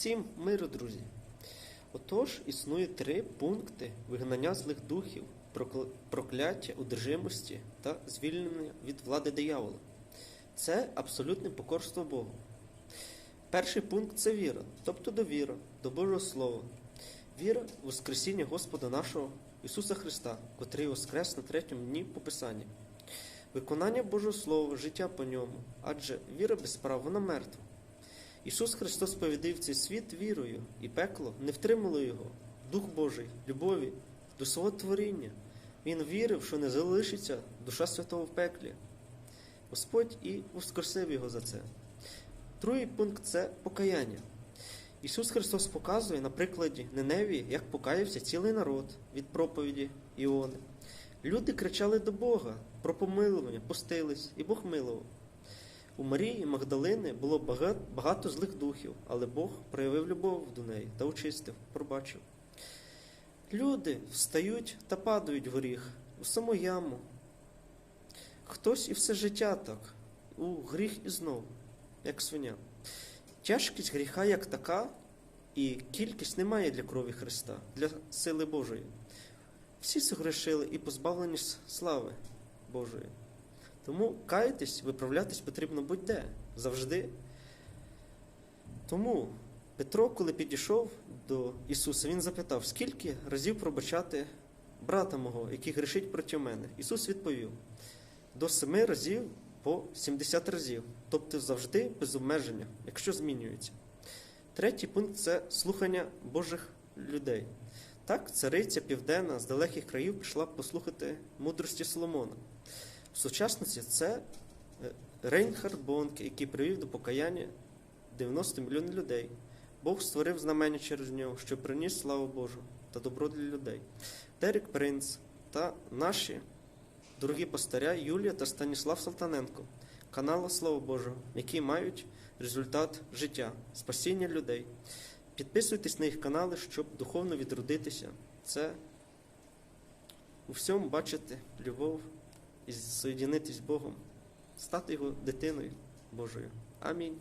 Всім миру, друзі. Отож, існує три пункти вигнання злих духів, прокляття, удержимості та звільнення від влади диявола. Це абсолютне покорство Богу. Перший пункт це віра, тобто довіра до Божого Слова. Віра в Воскресіння Господа нашого Ісуса Христа, котрий воскрес на третьому дні по Писанні. Виконання Божого Слова, життя по ньому, адже віра без прав, вона мертва. Ісус Христос повідив цей світ вірою, і пекло не втримало його, Дух Божий, любові до свого творіння. Він вірив, що не залишиться душа святого в пеклі. Господь і воскресив його за це. Другий пункт це покаяння. Ісус Христос показує на прикладі Неневії, як покаявся цілий народ від проповіді Іони. Люди кричали до Бога про помилування, постились, і Бог милував. У Марії Магдалини було багато злих духів, але Бог проявив любов до неї та очистив, пробачив. Люди встають та падають в гріх, у саму яму. Хтось і все життя так, у гріх і знов, як свиня. Тяжкість гріха як така, і кількість немає для крові Христа, для сили Божої. Всі согрешили і позбавлені слави Божої. Тому каятись, виправлятись потрібно будь-де, завжди. Тому Петро, коли підійшов до Ісуса, він запитав, скільки разів пробачати брата мого, який грішить проти мене. Ісус відповів: до семи разів по 70 разів, тобто завжди без обмеження, якщо змінюється. Третій пункт це слухання Божих людей. Так, цариця Південна з далеких країв пішла послухати мудрості Соломона. В сучасності це е, Рейнхард Бонке, який привів до покаяння 90 мільйонів людей. Бог створив знамення через нього, що приніс славу Божу та добро для людей. Дерек Принц та наші дорогі пастиря Юлія та Станіслав Салтаненко, канала Слава Божого, які мають результат життя, спасіння людей. Підписуйтесь на їх канали, щоб духовно відродитися. Це у всьому бачити любов і соєдинитись з Богом, стати його дитиною Божою. Амінь.